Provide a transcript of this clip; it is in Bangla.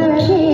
घेना